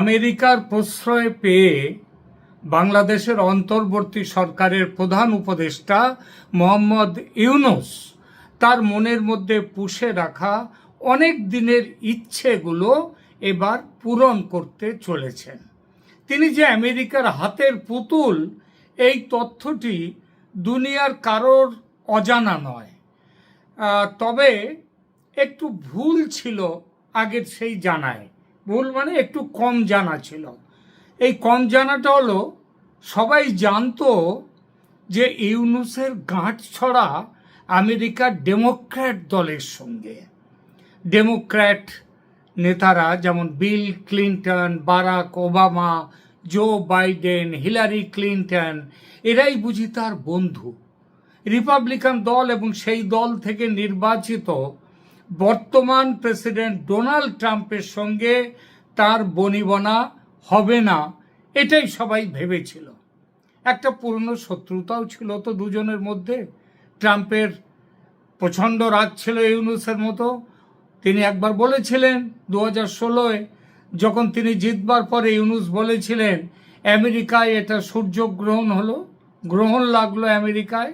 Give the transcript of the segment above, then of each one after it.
আমেরিকার প্রশ্রয় পেয়ে বাংলাদেশের অন্তর্বর্তী সরকারের প্রধান উপদেষ্টা মোহাম্মদ ইউনুস তার মনের মধ্যে পুষে রাখা অনেক দিনের ইচ্ছেগুলো এবার পূরণ করতে চলেছেন। তিনি যে আমেরিকার হাতের পুতুল, এই তথ্যটি দুনিয়ার কারোর অজানা নয়। তবে একটু ভুল ছিল আগের সেই জানায়। ভুল মানে একটু কম জানা ছিল। এই কম জানাটা হলো, সবাই জানতো যে ইউনুসের গাঁট ছড়া আমেরিকার ডেমোক্র্যাট দলের সঙ্গে। ডেমোক্র্যাট নেতারা যেমন Bill Clinton, Barack Obama, Joe Biden, Hillary Clinton, এরাই বুঝি তার বন্ধু। রিপাবলিকান দল এবং সেই দল থেকে নির্বাচিত বর্তমান প্রেসিডেন্ট ডোনাল্ড ট্রাম্পের সঙ্গে তার বনিবনা হবে না, এটাই সবাই ভেবেছিল। একটা পুরনো শত্রুতাও ছিল তো দুজনের মধ্যে। ট্রাম্পের প্রচণ্ড রাগ ছিল ইউনুসের মতো। তিনি একবার বলেছিলেন দু হাজার ষোলোয়, যখন তিনি জিতবার পরে ইউনুস বলেছিলেন, আমেরিকায় এটা সূর্যগ্রহণ হলো, গ্রহণ লাগল আমেরিকায়।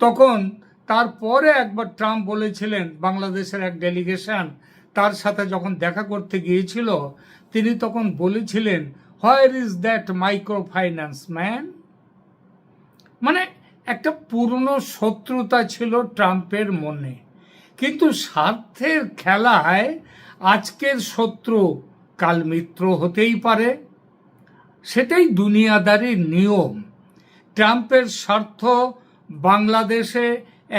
তখন তারপরে একবার ট্রাম্প বলেছিলেন বাংলাদেশের এক ডেলিগেশন, তার সাথে যখন দেখা করতে গিয়েছিল, তিনি তখন বলেছিলেন where is that micro finance man মানে একটা পুরনো শত্রুতা ছিল ট্রাম্পের মনে। কিন্তু স্বার্থের খেলায় আজকের শত্রু কাল মিত্র হতেই পারে। সেটাই দুনিয়াদারির নিয়ম। ট্রাম্পের স্বার্থ বাংলাদেশে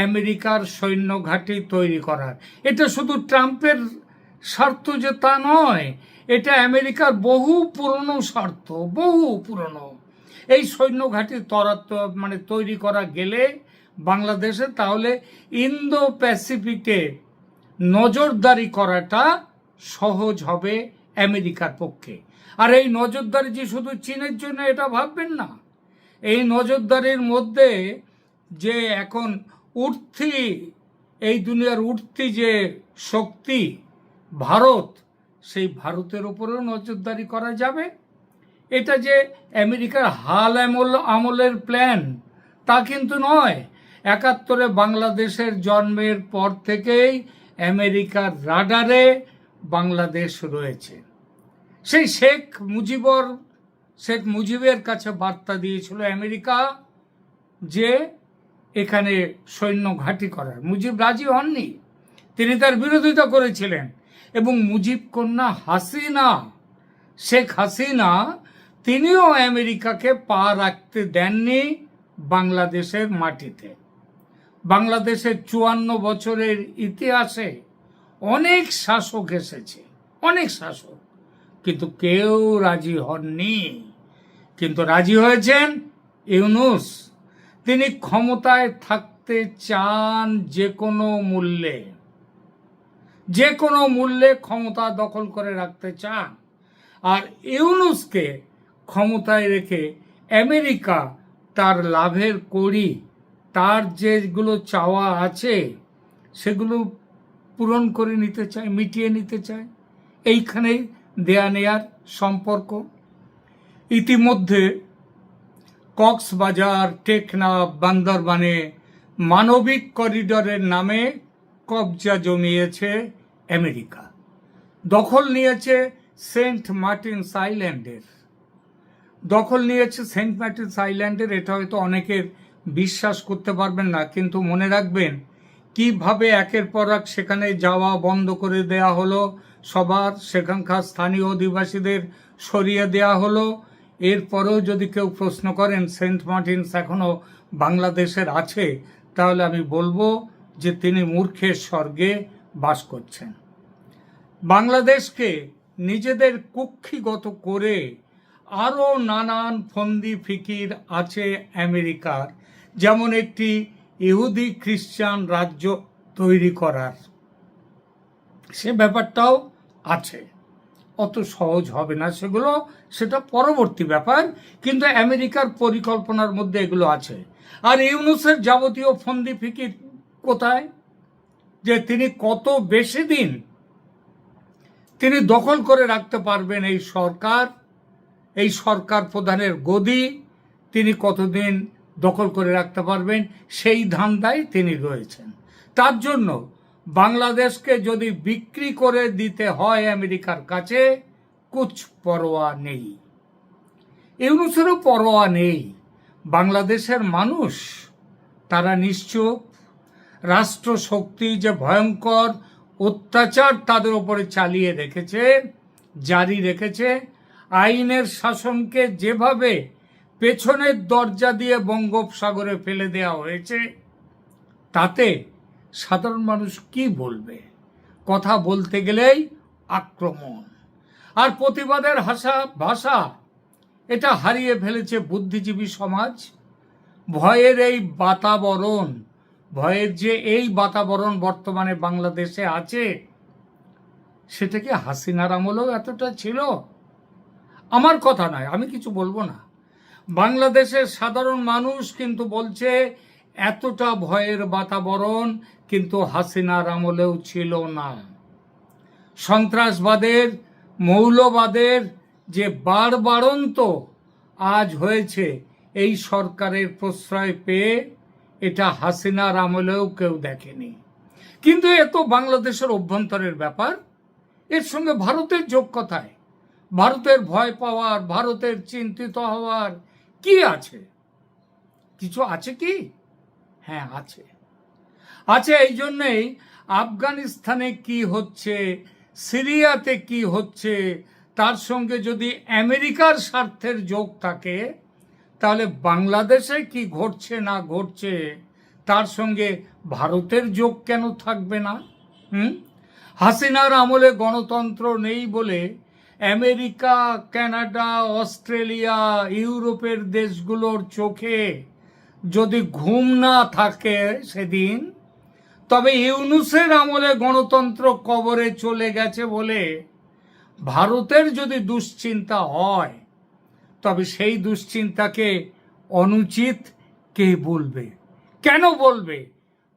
আমেরিকার সৈন্য ঘাঁটি তৈরি করার। এটা শুধু ট্রাম্পের স্বার্থ যে তা নয়, এটা আমেরিকার বহু পুরনো স্বার্থ, বহু পুরনো। এই সৈন্য ঘাঁটি মানে তৈরি করা গেলে বাংলাদেশে তাহলে ইন্দো প্যাসিফিকে নজরদারি করাটা সহজ হবে আমেরিকার পক্ষে। আর এই নজরদারি যে শুধু চীনের জন্য, এটা ভাববেন না। এই নজরদারির মধ্যে যে এখন উঠতি, এই দুনিয়ার উঠতি যে শক্তি ভারত, সেই ভারতের উপরেও নজরদারি করা যাবে? এটা যে আমেরিকার হাল আমল, আমলের প্ল্যান তা কিন্তু নয়। একাত্তরে বাংলাদেশের জন্মের পর থেকেই আমেরিকার রাডারে বাংলাদেশ রয়েছে। সেই শেখ মুজিবর, শেখ মুজিবের কাছে বার্তা দিয়েছিল আমেরিকা যে এখানে সৈন্য ঘাঁটি করার। মুজিব রাজি হননি। তিনি তার বিরোধিতা করেছিলেন। এবং মুজিব কন্যা হাসিনা, শেখ হাসিনা, তিনিও আমেরিকাকে পা রাখতে দেননি বাংলাদেশের মাটিতে। বাংলাদেশের চুয়ান্ন বছরের ইতিহাসে অনেক শাসক এসেছে, অনেক শাসক। কিন্তু কেউ রাজি হননি। কিন্তু রাজি হয়েছেন ইউনুস। তিনি ক্ষমতায় থাকতে চান যে কোনো মূল্যে। যে কোনো মূল্যে ক্ষমতা দখল করে রাখতে চান। আর ইউনুসকে ক্ষমতায় রেখে আমেরিকা তার লাভের করি তার যেগুলো চাওয়া আছে, সেগুলো পূরণ করে নিতে চায়, মিটিয়ে নিতে চায়। এইখানেই দেয়া নেয়ার সম্পর্ক। ইতিমধ্যে কক্সবাজার টেকনাফ বান্দরবানে মানবিক করিডরের নামে কবজা জমিয়েছে আমেরিকা। দখল নিয়েছে সেন্ট মার্টিনস আইল্যান্ডের। দখল নিয়েছে সেন্ট মার্টিনস আইল্যান্ডের, এটা হয়তো অনেকের বিশ্বাস করতে পারবেন না, কিন্তু মনে রাখবেন কীভাবে একের পর এক সেখানে যাওয়া বন্ধ করে দেয়া হলো, সবার সেখানকার স্থানীয় অধিবাসীদের সরিয়ে দেয়া হলো এরপরেও যদি কেউ প্রশ্ন করেন, সেন্ট মার্টিনস এখনও বাংলাদেশের আছে, তাহলে আমি বলব যে তিনি মূর্খের স্বর্গে বাস করছেন। বাংলাদেশকে নিজেদের কুক্ষিগত করে আরও নানান ফন্দি ফিকির আছে আমেরিকার, যেমন একটি ইহুদি খ্রিস্টান রাজ্য তৈরি করার। সে ব্যাপারটাও আছে। অত সহজ হবে না। সেগুলো সেটা পরবর্তী ব্যাপার, কিন্তু আমেরিকার পরিকল্পনার মধ্যে এগুলো আছে। আর ইউনুসের যাবতীয় ফন্দি ফিকির কোথায়? যে তিনি কত বেশি দিন তিনি দখল করে রাখতে পারবেন এই সরকার এই সরকার প্রধানের গদি, তিনি কতদিন দখল করে রাখতে পারবেন সেই ধান্দায় তিনি রয়েছেন। তার জন্য বাংলাদেশকে যদি বিক্রি করে দিতে হয় আমেরিকার কাছে, কুছ পরোয়া নেই। ইউনুসেরও পরোয়া নেই। বাংলাদেশের মানুষ, তারা নিশ্চুপ। রাষ্ট্র শক্তি যে ভয়ঙ্কর অত্যাচার তাদের উপরে চালিয়ে রেখেছে, জারি রেখেছে, আইনের শাসনকে যেভাবে পেছনের দরজা দিয়ে বঙ্গোপসাগরে ফেলে দেওয়া হয়েছে, তাতে সাধারণ মানুষ কি বলবে? কথা বলতে গেলেই আক্রমণ। আর প্রতিবাদের হাসা, ভাষা, এটা হারিয়ে ফেলেছে বুদ্ধিজীবী সমাজ। ভয়ের এই বাতাবরণ, ভয়ের যে এই বাতাবরণ বর্তমানে বাংলাদেশে আছে, সেটা কি হাসিনার আমলেও এতটা ছিল? আমার কথা নয়, আমি কিছু বলব না। বাংলাদেশের সাধারণ মানুষ কিন্তু বলছে, এতটা ভয়ের বাতাবরণ কিন্তু হাসিনার আমলেও ছিল না। সন্ত্রাসবাদের, মৌলবাদের যে বাড়বাড়ন্ত আজ হয়েছে, এই সরকারের প্রশ্রয় পেয়ে এটা হাসিনার আমলেও কেউ দেখেনি। কিন্তু এ তো বাংলাদেশের অভ্যন্তরের ব্যাপার। এর সঙ্গে ভারতের যোগ কথায়? ভারতের ভয় পাওয়ার, ভারতের চিন্তিত হওয়ার কি আছে? কিছু আছে কি? হ্যাঁ আছে। আছে এই জন্যেই আফগানিস্তানে কি হচ্ছে, সিরিয়াতে কি হচ্ছে, তার সঙ্গে যদি আমেরিকার স্বার্থের যোগ থাকে, তাহলে বাংলাদেশে কি ঘটছে না ঘটছে, তার সঙ্গে ভারতের যোগ কেন থাকবে না? হুম? হাসিনার আমলে গণতন্ত্র নেই বলে আমেরিকা, কানাডা, অস্ট্রেলিয়া, ইউরোপের দেশগুলোর চোখে যদি ঘুম না থাকে সেদিন তবে ইউনুসের আমলে গণতন্ত্র কবরে চলে গেছে বলে ভারতের যদি দুশ্চিন্তা হয়, তবে সেই দুশ্চিন্তাকে অনুচিত কে বলবে? কেন বলবে?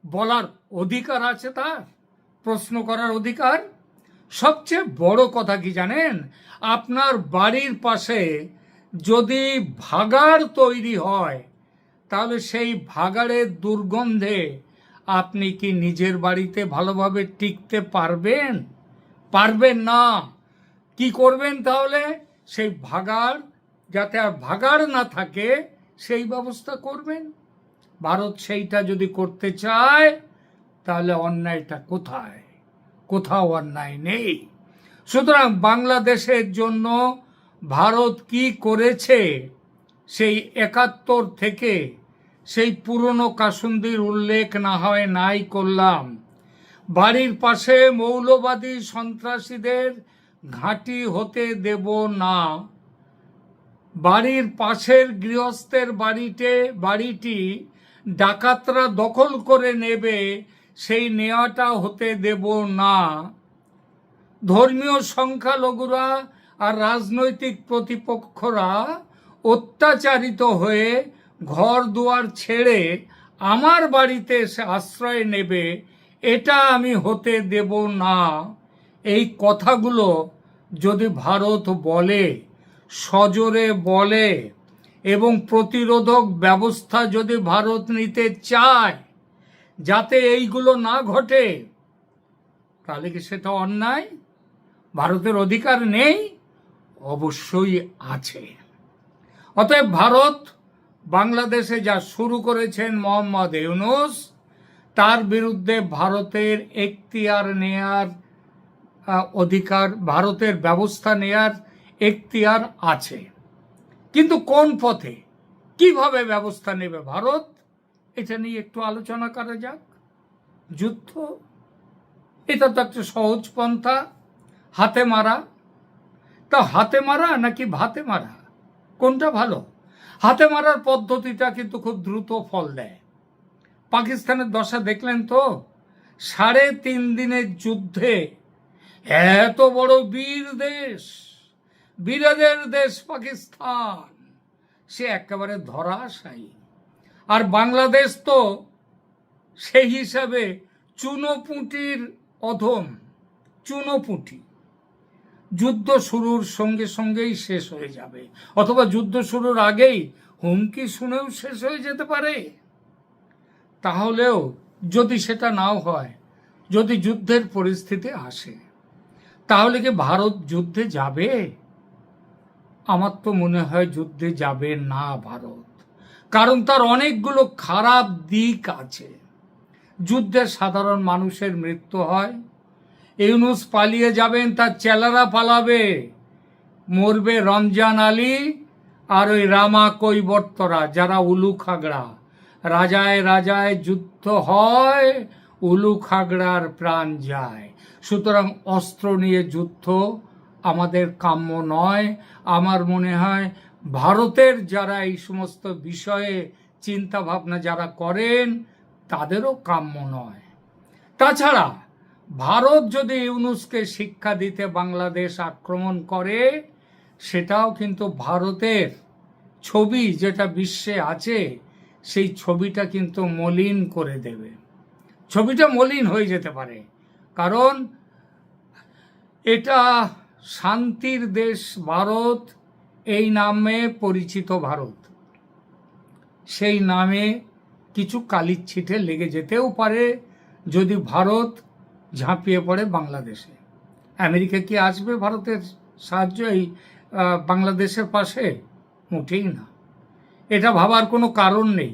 বলার অধিকার আছে তার, প্রশ্ন করার অধিকার। সবচেয়ে বড় কথা কি জানেন? আপনার বাড়ির পাশে যদি ভাগাড় তৈরি হয়, তাহলে সেই ভাগাড়ের দুর্গন্ধে আপনি কি নিজের বাড়িতে ভালোভাবে টিকতে পারবেন? পারবেন না। কি করবেন তাহলে? সেই ভাগাড়, যাতে আর ভাগাড় না থাকে, সেই ব্যবস্থা করবেন। ভারত সেইটা যদি করতে চায়, তাহলে অন্যায়টা কোথায়? কোথাও অন্যায় নেই। সুতরাং বাংলাদেশের জন্য ভারত কি করেছে? সেই একাত্তর থেকে সেই পুরনো কাসুন্দির উল্লেখ না হয় নাই করলাম। বাড়ির পাশে মৌলবাদী সন্ত্রাসীদের ঘাঁটি হতে দেব না। বাড়ির পাশের গৃহস্থের বাড়িতে বাড়িটি ডাকাতরা দখল করে নেবে, সেই নেওয়াটা হতে দেব না। ধর্মীয় সংখ্যালঘুরা আর রাজনৈতিক প্রতিপক্ষরা অত্যাচারিত হয়ে ঘর দুয়ার ছেড়ে আমার বাড়িতে এসে আশ্রয় নেবে, এটা আমি হতে দেব না। এই কথাগুলো যদি ভারত বলে, সজোরে বলে, এবং প্রতিরোধক ব্যবস্থা যদি ভারত নিতে চায়, যাতে এইগুলো না ঘটে, তাহলে কি সেটা অন্যায়? ভারতের অধিকার নেই? অবশ্যই আছে। অতএব ভারত বাংলাদেশে যা শুরু করেছেন মোহাম্মদ ইউনুস, তার বিরুদ্ধে ভারতের এখতিয়ার নেয়ার অধিকার, ভারতের ব্যবস্থা নেয়ার এখতিয়ার আছে। কিন্তু কোন পথে? কীভাবে ব্যবস্থা নেবে ভারত? এটা নিয়ে একটু আলোচনা করা যাক। যুদ্ধ, এটা তো একটা সহজ পন্থা। হাতে মারা। তা হাতে মারা নাকি ভাতে মারা? কোনটা ভালো? হাতে মারার পদ্ধতিটা কিন্তু খুব দ্রুত ফল দেয়। পাকিস্তানের দশা দেখলেন তো? সাড়ে তিন দিনের যুদ্ধে এত বড় বীর দেশ, বীরদের দেশ পাকিস্তান, সে একেবারে ধরাশায়ী। আর বাংলাদেশ তো সেই হিসাবে চুনোপুঁটির অধম, চুনোপুঁটি। যুদ্ধ শুরুর সঙ্গে সঙ্গেই শেষ হয়ে যাবে। অথবা যুদ্ধ শুরুর আগেই হুমকি শুনেও শেষ হয়ে যেতে পারে। তাহলেও যদি সেটা নাও হয়, যদি যুদ্ধের পরিস্থিতি আসে, তাহলে কি ভারত যুদ্ধে যাবে? আমার তো মনে হয় যুদ্ধে যাবে না ভারত। কারণ তার অনেকগুলো খারাপ দিক আছে। যুদ্ধে সাধারণ মানুষের মৃত্যু হয় ইউনুস পালিয়ে যাবেন, তার চেলারা পালাবে। মরবে রমজান আলী আর ওই রামা কৈবর্তরা, যারা উলু খাগড়া। রাজায় রাজায় যুদ্ধ হয়, উলু খাগড়ার প্রাণ যায়। সুতরাং অস্ত্র নিয়ে যুদ্ধ আমাদের কাম্য নয়। আমার মনে হয় ভারতের যারা এই সমস্ত বিষয়ে চিন্তা ভাবনা যারা করেন, তাদেরও কাম্য নয়। তাছাড়া ভারত যদি ইউনুসকে শিক্ষা দিতে বাংলাদেশ আক্রমণ করে, সেটাও কিন্তু ভারতের ছবি যেটা বিশ্বে আছে, সেই ছবিটা কিন্তু মলিন করে দেবে। ছবিটা মলিন হয়ে যেতে পারে। কারণ এটা শান্তির দেশ ভারত, এই নামে পরিচিত ভারত। সেই নামে কিছু কালির ছিটে লেগে যেতেও পারে। যদি ভারত ঝাঁপিয়ে পড়ে বাংলাদেশে। আমেরিকা কি আসবে ভারতের সাহায্য? এই বাংলাদেশের পাশে মোটেই না। এটা ভাবার কোনো কারণ নেই।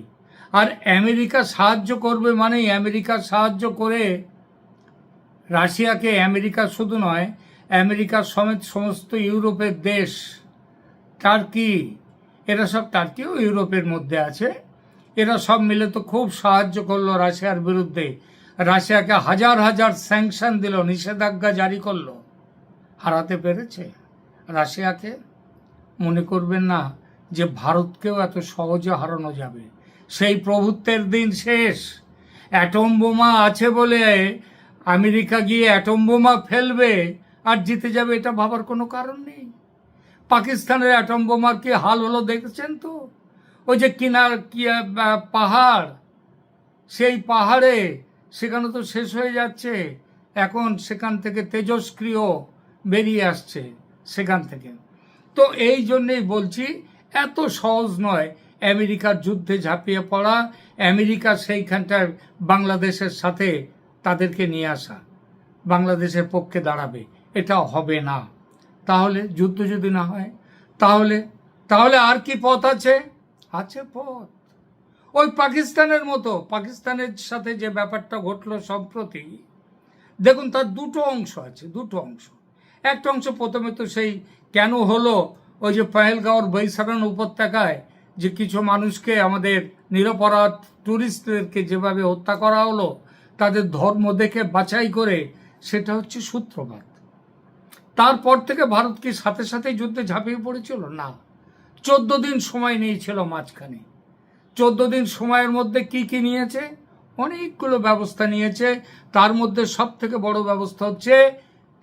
আর আমেরিকা সাহায্য করবে মানেই আমেরিকা সাহায্য করে রাশিয়াকে আমেরিকা শুধু নয় আমেরিকার সমেত সমস্ত ইউরোপের দেশ, টার্কি, এরা সব টার্কিও ইউরোপের মধ্যে আছে। এরা সব মিলে তো খুব সাহায্য করল রাশিয়ার বিরুদ্ধে। রাশিয়াকে হাজার হাজার স্যাংশন দিল, নিষেধাজ্ঞা জারি করল। হারাতে পেরেছে। রাশিয়াকে মনে করবেন না যে ভারতকেও এত সহজে হারানো যাবে। সেই প্রভুত্বের দিন শেষ। অ্যাটম বোমা আছে বলে আমেরিকা গিয়ে অ্যাটম বোমা ফেলবে আর জিতে যাবে এটা ভাবার কোনো কারণ নেই। পাকিস্তানের অ্যাটম বোমার কি হাল হলো দেখেছেন তো? ওই যে কিনার, কি পাহাড়। সেই পাহাড়ে সেখানে তো শেষ হয়ে যাচ্ছে। এখন সেখান থেকে তেজস্ক্রিয় বেরিয়ে আসছে সেখান থেকে। তো এই জন্যেই বলছি, এত সহজ নয় আমেরিকার যুদ্ধে ঝাঁপিয়ে পড়া, আমেরিকা সেইখানটার বাংলাদেশের সাথে তাদেরকে নিয়ে আসা। বাংলাদেশের পক্ষে দাঁড়াবে, এটা হবে না। তাহলে যুদ্ধ যদি না হয়, তাহলে তাহলে আর কি পথ আছে? আছে পথ। ওই পাকিস্তানের মতো, পাকিস্তানের সাথে যে ব্যাপারটা ঘটলো সম্প্রতি, দেখুন তার দুটো অংশ আছে, দুটো অংশ। একটা অংশ প্রথমে তো সেই কেন হলো, ওই যে পাহেলগাঁওর বৈশাখান উপত্যকায় যে কিছু মানুষকে আমাদের নিরপরাধ ট্যুরিস্টদেরকে যেভাবে হত্যা করা হলো, তাদের ধর্ম দেখে বাছাই করে, সেটা হচ্ছে সূত্রপাত। তারপর থেকে ভারত কি সাথে সাথে যুদ্ধে ঝাঁপিয়ে পড়েছিল? না। চোদ্দ দিন সময় নিয়েছিল মাঝখানে। চোদ্দ দিন সময়ের মধ্যে কি কি নিয়েছে? অনেকগুলো ব্যবস্থা নিয়েছে। তার মধ্যে সব থেকে বড় ব্যবস্থা হচ্ছে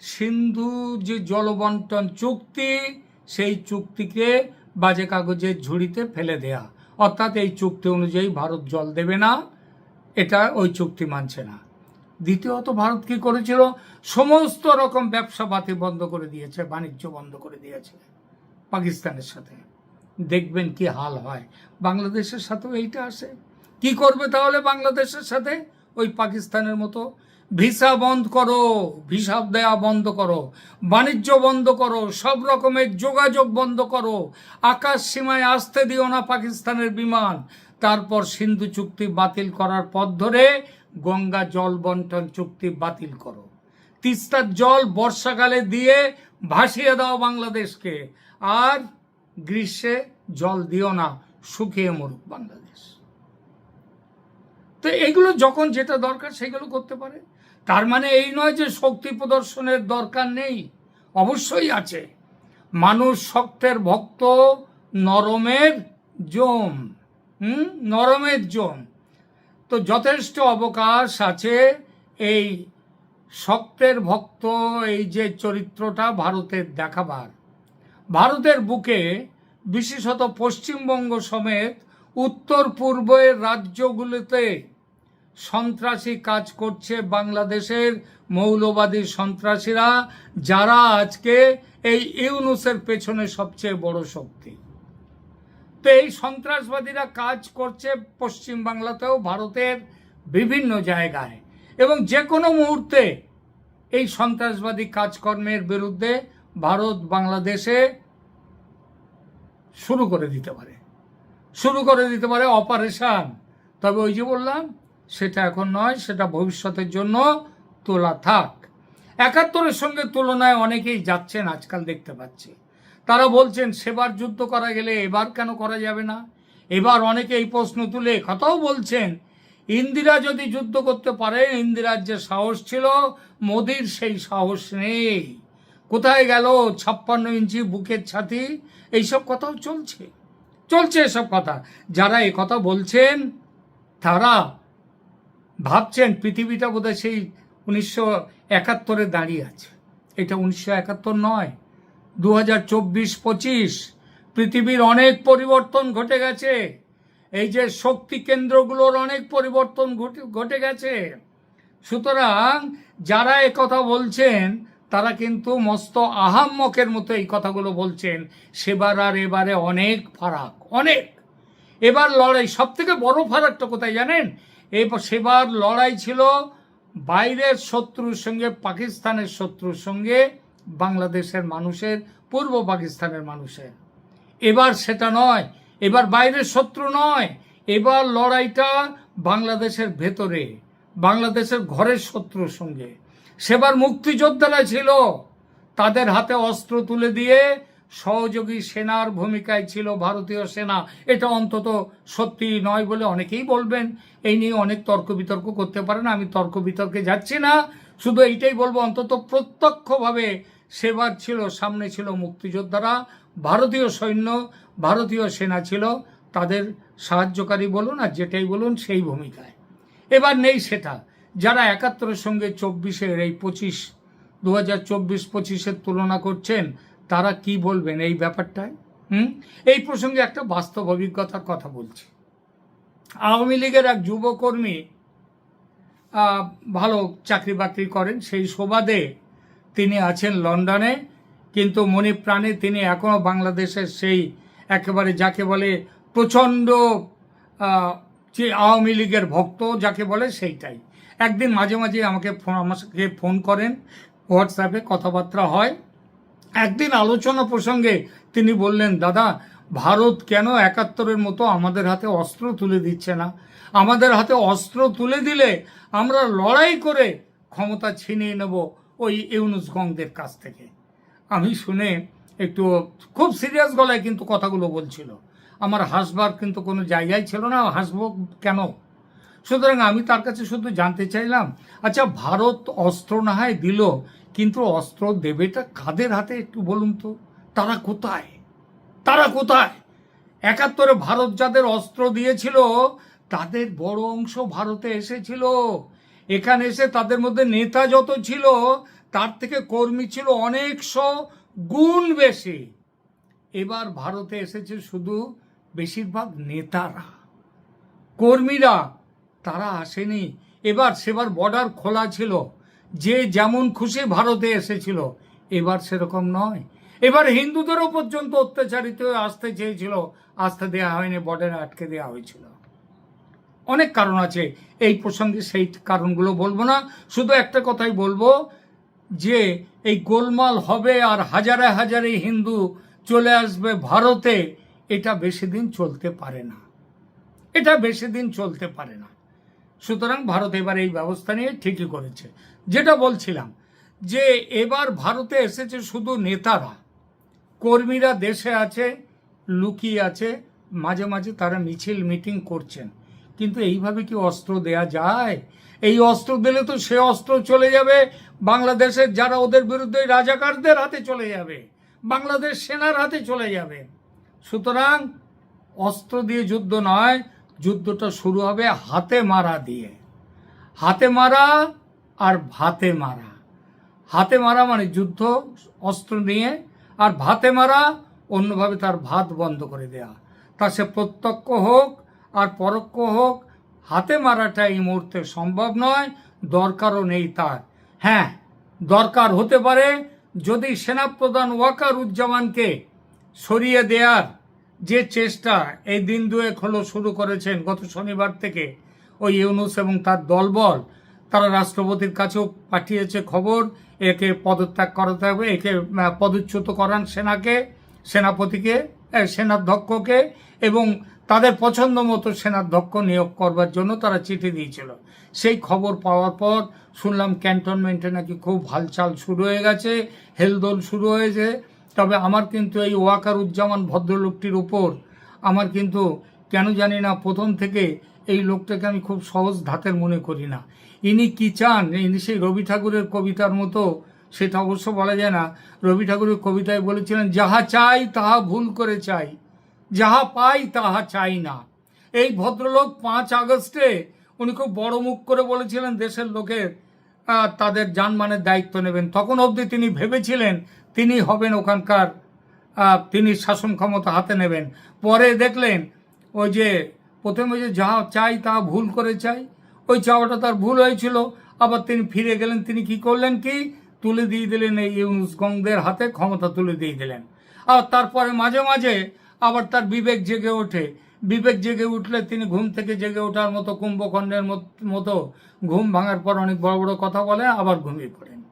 সিন্ধু যে জলবন্টন চুক্তি, সেই চুক্তিকে বাজে কাগজের ঝুড়িতে ফেলে দেয়া। অর্থাৎ এই চুক্তি অনুযায়ী ভারত জল দেবে না, এটা ওই চুক্তি মানছে না। দ্বিতীয়ত, ভারত কি করেছিল? সমস্ত রকম ব্যবসা পাতি বন্ধ করে দিয়েছে, বাণিজ্য বন্ধ করে দিয়েছে পাকিস্তানের সাথে। দেখবেন কি হাল হয়। বাংলাদেশের সাথেও এইটা আসে কি করবে তাহলে বাংলাদেশের সাথে? ওই পাকিস্তানের মতো। ভিসা বন্ধ করো, ভিসা দেয়া বন্ধ করো, বাণিজ্য বন্ধ করো, সব রকমের যোগাযোগ বন্ধ করো। আকাশ সীমায় আসতে দিও না পাকিস্তানের বিমান। তারপর সিন্ধু চুক্তি বাতিল করার পথ ধরে গঙ্গা জল বন্টন চুক্তি বাতিল করো। তিস্তার জল বর্ষাকালে দিয়ে ভাসিয়ে দাও বাংলাদেশকে। আর গ্রীষ্মে জল দিও না শুকিয়ে মরুক বাংলাদেশ। তো এগুলো যখন যেটা দরকার সেগুলো করতে পারে। তার মানে এই নয় যে শক্তি প্রদর্শনের দরকার নেই, অবশ্যই আছে। মানুষ শক্তের ভক্ত, নরমের জম, হুম? নরমের জম। তো যথেষ্ট অবকাশ আছে এই শক্তের ভক্ত, এই যে চরিত্রটা ভারতের দেখাবার। ভারতের বুকে বিশেষত পশ্চিমবঙ্গ সমেত উত্তর পূর্বের রাজ্যগুলিতে সন্ত্রাসী কাজ করছে বাংলাদেশের মৌলবাদী সন্ত্রাসীরা, যারা আজকে এই ইউনুসের পেছনে সবচেয়ে বড় শক্তি। তো এই সন্ত্রাসবাদীরা কাজ করছে পশ্চিম বাংলাতেও, ভারতের বিভিন্ন জায়গায়। এবং যে কোনো মুহূর্তে এই সন্ত্রাসবাদী কাজকর্মের বিরুদ্ধে ভারত বাংলাদেশে শুরু করে দিতে পারে। শুরু করে দিতে পারে অপারেশন তবে ওই যে বললাম, সেটা এখন নয়, সেটা ভবিষ্যতের জন্য তোলা থাক। একাত্তরের সঙ্গে তুলনায় অনেকেই যাচ্ছেন আজকাল দেখতে পাচ্ছি। তারা বলছেন, সেবার যুদ্ধ করা গেলে এবার কেন করা যাবে না? এবার অনেকে এই প্রশ্ন তুলে কথাও বলছেন, ইন্দিরা যদি যুদ্ধ করতে পারে, ইন্দিরার যে সাহস ছিল, মোদির সেই সাহস নেই। কোথায় গেল ছাপ্পান্ন ইঞ্চি বুকের ছাতি? এইসব কথাও চলছে। চলছে এসব কথা। যারা এ কথা বলছেন, তারা ভাবছেন পৃথিবীটা বোধহয় সেই উনিশশো একাত্তরে দাঁড়িয়ে আছে। এটা উনিশশো একাত্তর নয় দু হাজার চব্বিশ পঁচিশ। পৃথিবীর অনেক পরিবর্তন ঘটে গেছে। এই যে শক্তি কেন্দ্রগুলোর অনেক পরিবর্তন ঘটে ঘটে গেছে। সুতরাং যারা কথা বলছেন তারা কিন্তু মস্ত আহাম্মকের মতো এই কথাগুলো বলছেন, সেবার আর এবারে অনেক ফারাক, অনেক। এবার লড়াই সব থেকে বড় ফারাকটা কোথায় জানেন? এই সেবার লড়াই ছিল বাইরের শত্রুর সঙ্গে, পাকিস্তানের শত্রুর সঙ্গে, বাংলাদেশের মানুষের, পূর্ব পাকিস্তানের মানুষের। এবার সেটা নয়, এবার বাইরের শত্রু নয়, এবার লড়াইটা বাংলাদেশের ভেতরে, বাংলাদেশের ঘরের শত্রুর সঙ্গে। সেবার মুক্তিযোদ্ধারা ছিল। তাদের হাতে অস্ত্র তুলে দিয়ে সহযোগী সেনার ভূমিকায় ছিল ভারতীয় সেনা। এটা অন্তত সত্যি নয় বলে অনেকেই বলবেন। এই নিয়ে অনেক তর্ক বিতর্ক করতে পারেন, আমি তর্ক বিতর্কে যাচ্ছি না। শুধু এইটাই বলব, অন্তত প্রত্যক্ষভাবে সেবার ছিল, সামনে ছিল মুক্তিযোদ্ধারা, ভারতীয় সৈন্য, ভারতীয় সেনা ছিল। তাদের সাহায্যকারী বলুন আর যেটাই বলুন, সেই ভূমিকায়। এবার নেই সেটা। যারা একাত্তরের সঙ্গে চব্বিশের এই পঁচিশ দু হাজার চব্বিশ পঁচিশের তুলনা করছেন, তারা কি বলবেন এই ব্যাপারটায়? হুম? এই প্রসঙ্গে একটা বাস্তব অভিজ্ঞতার কথা বলছি। আওয়ামী লীগের এক যুবকর্মী ভালো চাকরি বাকরি করেন, সেই সুবাদে তিনি আছেন লন্ডনে, কিন্তু মনে প্রাণে তিনি এখনও বাংলাদেশের সেই একেবারে যাকে বলে প্রচণ্ড যে আওয়ামী লীগের ভক্ত, যাকে বলে সেইটাই। একদিন মাঝে মাঝে আমাকে ফোন আমাকে ফোন করেন হোয়াটসঅ্যাপে কথাবার্তা হয়। একদিন আলোচনা প্রসঙ্গে তিনি বললেন, দাদা, ভারত কেন একাত্তরের মতো আমাদের হাতে অস্ত্র তুলে দিচ্ছে না? আমাদের হাতে অস্ত্র তুলে দিলে আমরা লড়াই করে ক্ষমতা ছিনিয়ে নেব ওই ইউনুস গংদের কাছ থেকে। আমি শুনে একটু খুব সিরিয়াস গলায় কিন্তু কথাগুলো বলছিল। আমার হাসবার কিন্তু কোনো জায়গায় ছিল না, হাসবো কেন? সুতরাং আমি তার কাছে শুধু জানতে চাইলাম আচ্ছা ভারত অস্ত্র না হয় দিল, কিন্তু অস্ত্র দেবেটা কাদের হাতে একটু বলুন তো? তারা কোথায়? তারা কোথায়? একাত্তরে ভারত যাদের অস্ত্র দিয়েছিল, তাদের বড় অংশ ভারতে এসেছিল। এখানে এসে তাদের মধ্যে নেতা যত ছিল, তার থেকে কর্মী ছিল অনেকশো গুণ বেশি। এবার ভারতে এসেছে শুধু বেশিরভাগ নেতারা। কর্মীরা তারা আসেনি। এবার সেবার বর্ডার খোলা ছিল। যে যেমন খুশি ভারতে এসেছিল। এবার সেরকম নয়। এবার হিন্দুদেরও পর্যন্ত অত্যাচারিত আসতে চেয়েছিল। আসতে দেওয়া হয়নি বর্ডারে আটকে দেওয়া হয়েছিল। অনেক কারণ আছে। এই প্রসঙ্গে সেই কারণগুলো বলব না। শুধু একটা কথাই বলব যে, এই গোলমাল হবে আর হাজারে হাজারে হিন্দু চলে আসবে ভারতে, এটা বেশি দিন চলতে পারে না। এটা বেশি দিন চলতে পারে না। সুতরাং ভারত এবার এই ব্যবস্থা নিয়ে ঠিকই করেছে। যেটা বলছিলাম যে এবার ভারতে এসেছে শুধু নেতারা। কর্মীরা দেশে আছে, লুকিয়ে আছে, মাঝে মাঝে তারা মিছিল মিটিং করছেন। কিন্তু এইভাবে কি অস্ত্র দেয়া যায়? এই অস্ত্র দিলে তো সে অস্ত্র চলে যাবে। বাংলাদেশের যারা ওদের বিরুদ্ধে রাজাকারদের হাতে চলে যাবে, বাংলাদেশ সেনার হাতে চলে যাবে। সুতরাং অস্ত্র দিয়ে যুদ্ধ নয় যুদ্ধটা শুরু হবে হাতে মারা দিয়ে। হাতে মারা আর ভাতে মারা। হাতে মারা মানে যুদ্ধ, অস্ত্র নিয়ে, আর ভাতে মারা অন্যভাবে তার ভাত বন্ধ করে দেয়া। তা সে প্রত্যক্ষ হোক আর পরোক্ষ হোক, হাতে মারাটা এই মুহূর্তে সম্ভব নয়, দরকারও নেই তার। হ্যাঁ দরকার হতে পারে যদি সেনাপ্রধান ওয়াকারুজ্জামানকে সরিয়ে দেওয়ার যে চেষ্টা এই দিন দুয়েক হলো শুরু করেছেন গত শনিবার থেকে ওই ইউনুস এবং তার দলবল, তারা রাষ্ট্রপতির কাছেও পাঠিয়েছে খবর, একে পদত্যাগ করাতে হবে, একে পদচ্যুত করান সেনাকে, সেনাপতিকে সেনাধ্যক্ষকে এবং তাদের পছন্দ মতো সেনাধ্যক্ষ নিয়োগ করবার জন্য তারা চিঠি দিয়েছিল। সেই খবর পাওয়ার পর শুনলাম ক্যান্টনমেন্টে নাকি খুব হালচাল শুরু হয়ে গেছে, হেলদোল শুরু হয়েছে তবে আমার কিন্তু এই ওয়াকারুজ্জামান ভদ্রলোকটির উপর আমার কিন্তু কেন জানি না প্রথম থেকে এই লোকটাকে আমি খুব সহজ ধাতের মনে করি না। ইনি কি চান? ইনি সেই রবি ঠাকুরের কবিতার মতো, সেটা অবশ্য বলা যায় না, রবি ঠাকুরের কবিতায় বলেছিলেন, যাহা চাই তাহা ভুল করে চাই, যাহা পাই তাহা চাই না। এই ভদ্রলোক পাঁচ আগস্টে উনি খুব বড় মুখ করে বলেছিলেন, দেশের লোকের তাদের যানমানের দায়িত্ব নেবেন। তখন অবধি তিনি ভেবেছিলেন তিনি হবেন ওখানকার তিনি শাসন ক্ষমতা হাতে নেবেন। পরে দেখলেন ওই যে, প্রথমে যে যা চাই তা ভুল করে চাই, ওই চাওয়াটা তার ভুল হয়েছিল। আবার তিনি ফিরে গেলেন, তিনি কি করলেন কি? তুলে দিয়ে দিলেন এই ইউনুস হাতে, ক্ষমতা তুলে দিয়ে দিলেন। আর তারপরে মাঝে মাঝে আবার তার বিবেক জেগে ওঠে। বিবেক জেগে উঠলে তিনি ঘুম থেকে জেগে ওঠার মতো কুম্ভখণ্ডের মত- ঘুম ভাঙার পর অনেক বড় বড় কথা বলে, আবার ঘুমিয়ে পড়েন।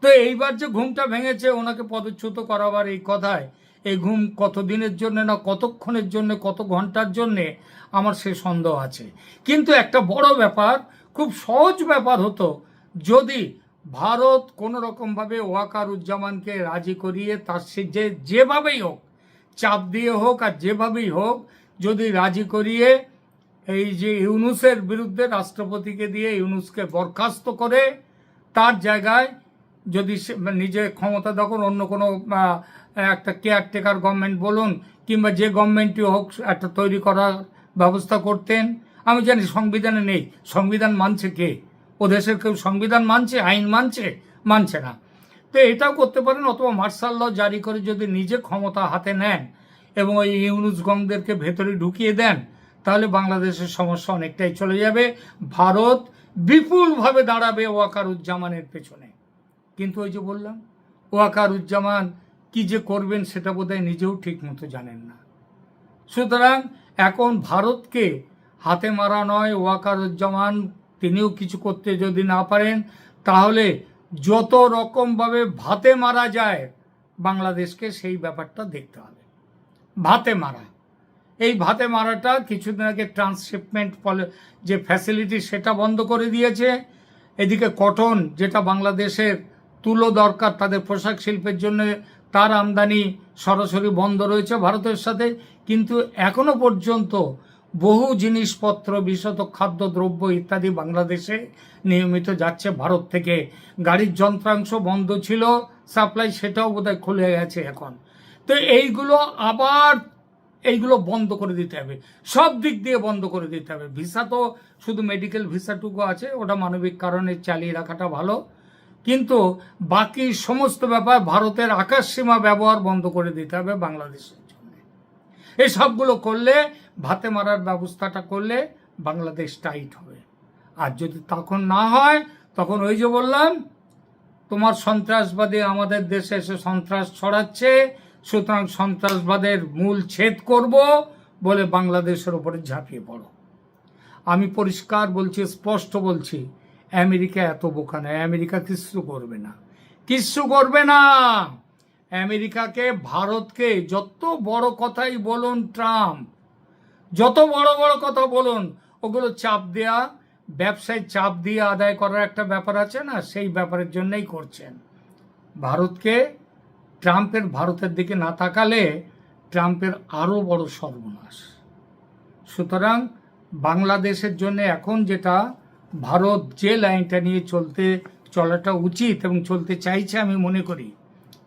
তো এইবার যে ঘুমটা ভেঙেছে, ওনাকে পদচ্যুত করাবার এই কথায়, এই ঘুম কত দিনের জন্য না কতক্ষণের জন্য, কত ঘণ্টার জন্যে, আমার সে সন্দেহ আছে। কিন্তু একটা বড় ব্যাপার, খুব সহজ ব্যাপার হতো, যদি ভারত কোনো রকমভাবে ওয়াকারুজ্জামানকে রাজি করিয়ে তার সে যে যেভাবেই হোক, চাপ দিয়ে হোক আর যেভাবেই হোক যদি রাজি করিয়ে এই যে ইউনুসের বিরুদ্ধে রাষ্ট্রপতিকে দিয়ে ইউনুসকে বরখাস্ত করে, তার জায়গায় যদি সে নিজে ক্ষমতা দখল, অন্য কোনো একটা কেয়ারটেকার গভর্নমেন্ট বলুন, কিংবা যে গভর্নমেন্টই হোক, একটা তৈরি করার ব্যবস্থা করতেন। আমি জানি সংবিধানে নেই। সংবিধান মানছে কে? ও দেশের কেউ সংবিধান মানছে? আইন মানছে? মানছে না। তো এটাও করতে পারেন, অথবা মার্শাল ল জারি করে যদি নিজে ক্ষমতা হাতে নেন এবং ওই ইউনুস গংদেরকে ভেতরে ঢুকিয়ে দেন, তাহলে বাংলাদেশের সমস্যা অনেকটাই চলে যাবে। ভারত বিপুলভাবে দাঁড়াবে ওয়াকারুজ্জামানের পেছনে। কিন্তু ওই যে বললাম, ওয়াকারুজ্জামান কি যে করবেন সেটা বোধহয় নিজেও ঠিক মতো জানেন না। সুতরাং এখন ভারতকে হাতে মারা নয় ওয়াকারুজ্জামান, তিনিও কিছু করতে যদি না পারেন, তাহলে যত রকমভাবে ভাতে মারা যায়, বাংলাদেশকে সেই ব্যাপারটা দেখতে হবে। ভাতে মারা। এই ভাতে মারাটা কিছুদিন আগে ট্রান্সশিপমেন্ট যে ফ্যাসিলিটি সেটা বন্ধ করে দিয়েছে। এদিকে কটন, যেটা বাংলাদেশের তুলো দরকার তাদের পোশাক শিল্পের জন্য, তার আমদানি সরাসরি বন্ধ রয়েছে ভারতের সাথে। কিন্তু এখনও পর্যন্ত বহু জিনিসপত্র বিশত খাদ্যদ্রব্য ইত্যাদি বাংলাদেশে নিয়মিত যাচ্ছে। ভারত থেকে গাড়ির যন্ত্রাংশ বন্ধ ছিল সাপ্লাই সেটাও বোধহয় খুলে গেছে এখন। তো এইগুলো আবার এইগুলো বন্ধ করে দিতে হবে। সব দিক দিয়ে বন্ধ করে দিতে হবে। ভিসা তো শুধু মেডিকেল ভিসাটুকু আছে, ওটা মানবিক কারণে চালিয়ে রাখাটা ভালো। কিন্তু বাকি সমস্ত ব্যাপার ভারতের আকাশ সীমা ব্যবহার বন্ধ করে দিতে হবে বাংলাদেশের জন্য। এই সবগুলো করলে, ভাতে মারার ব্যবস্থাটা করলে বাংলাদেশ টাইট হবে। আর যদি তখন না হয়, তখন ওই যে বললাম, তোমার সন্ত্রাসবাদী আমাদের দেশে এসে সন্ত্রাস ছড়াচ্ছে সুতরাং সন্ত্রাসবাদের মূল ছেদ করব বলে বাংলাদেশের উপরে ঝাঁপিয়ে পড়ো। আমি পরিষ্কার বলছি, স্পষ্ট বলছি, আমেরিকা এত বোকা নয়, আমেরিকা কিচ্ছু করবে না। কিচ্ছু করবে না! আমেরিকাকে, ভারতকে যত বড় কথাই বলুন ট্রাম্প, যত বড় বড় কথা বলুন, ওগুলো চাপ দেয়া, ব্যবসায় চাপ দিয়ে আদায় করার একটা ব্যাপার আছে না? সেই ব্যাপারের জন্যই করছেন। ভারতকে ট্রাম্পের ভারতের দিকে না তাকালে ট্রাম্পের আরও বড় সর্বনাশ। সুতরাং বাংলাদেশের জন্য এখন যেটা, ভারত যে লাইনটা নিয়ে চলতে, চলাটা উচিত এবং চলতে চাইছে আমি মনে করি,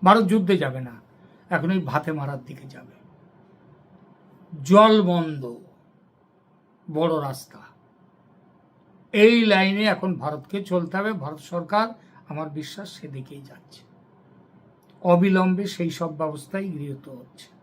ভারত যুদ্ধে যাবে না, এখন ওই ভাতে মারার দিকে যাবে। জল বন্ধ, বড় রাস্তা। এই লাইনে এখন ভারতকে চলতে হবে, ভারত সরকার আমার বিশ্বাস সেদিকেই যাচ্ছে। অবিলম্বে সেই সব ব্যবস্থাই গৃহীত হচ্ছে।